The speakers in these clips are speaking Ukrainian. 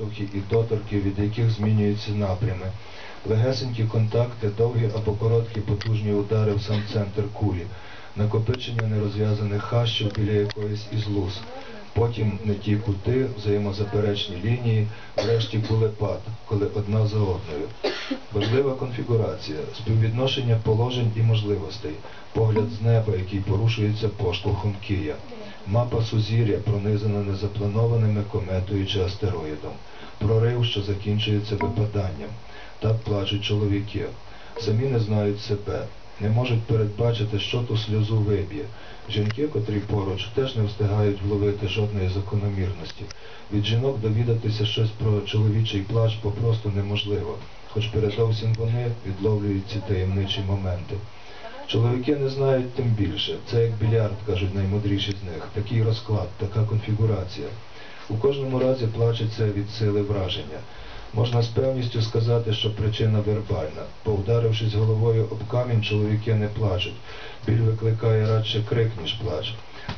поштовхи і доторки, від яких змінюються напрями, легесенькі контакти, довгі або короткі потужні удари в сам центр кулі, накопичення нерозв'язаних хащів біля якоїсь із луз. Потім не ті кути, взаємозаперечні лінії, врешті кулепад, коли одна за одною. Важлива конфігурація, співвідношення положень і можливостей, погляд з неба, який порушується поштовхом Кия, мапа сузір'я, пронизана незапланованими кометою чи астероїдом, прорив, що закінчується випаданням. Так плачуть чоловіки. Самі не знають себе, не можуть передбачити, що ту сльозу виб'є. Жінки, котрі поруч, теж не встигають вловити жодної закономірності. Від жінок довідатися щось про чоловічий плач попросту неможливо, хоч передовсім вони відловлюють ці таємничі моменти. Чоловіки не знають тим більше. Це як більярд, кажуть наймудріші з них. Такий розклад, така конфігурація. У кожному разі плачеться від сили враження. Можна з певністю сказати, що причина вербальна. Повдарившись головою об камінь, чоловіки не плачуть. Біль викликає радше крик, ніж плач.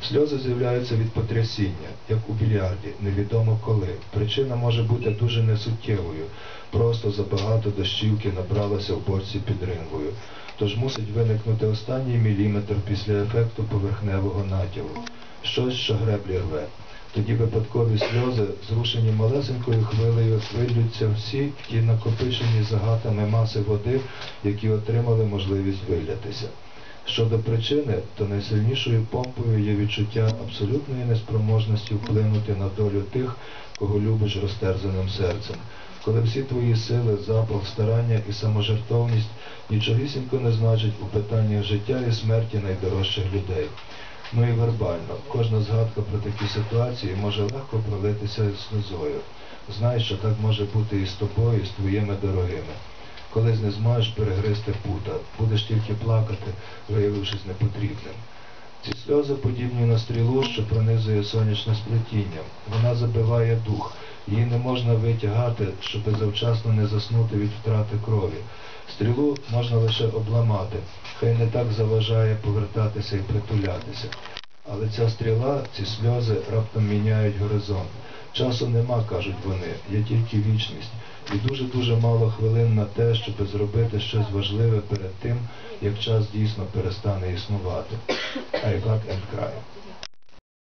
Сльози з'являються від потрясіння, як у більярді, невідомо коли. Причина може бути дуже несуттєвою. Просто забагато дощівки набралося в борці під рингою. Тож мусить виникнути останній міліметр після ефекту поверхневого натягу. Щось, що греблі рве. Тоді випадкові сльози, зрушені малесенькою хвилею, вильються всі ті накопичені загатами маси води, які отримали можливість вилятися. Щодо причини, то найсильнішою помпою є відчуття абсолютної неспроможності вплинути на долю тих, кого любиш розтерзаним серцем. Коли всі твої сили, запах, старання і саможертовність нічогісінько не значать у питаннях життя і смерті найдорожчих людей. Ну і вербально. Кожна згадка про такі ситуації може легко пролитися сльозою. Знай, що так може бути і з тобою, і з твоїми дорогими. Колись не зможеш перегризти пута, будеш тільки плакати, виявившись непотрібним. Ці сльози подібні на стрілу, що пронизує сонячне сплетіння. Вона забиває дух. Її не можна витягати, щоб завчасно не заснути від втрати крові. Стрілу можна лише обламати, хай не так заважає повертатися і притулятися. Але ця стріла, ці сльози раптом міняють горизонт. Часу нема, кажуть вони, є тільки вічність. І дуже-дуже мало хвилин на те, щоб зробити щось важливе перед тим, як час дійсно перестане існувати. And cry.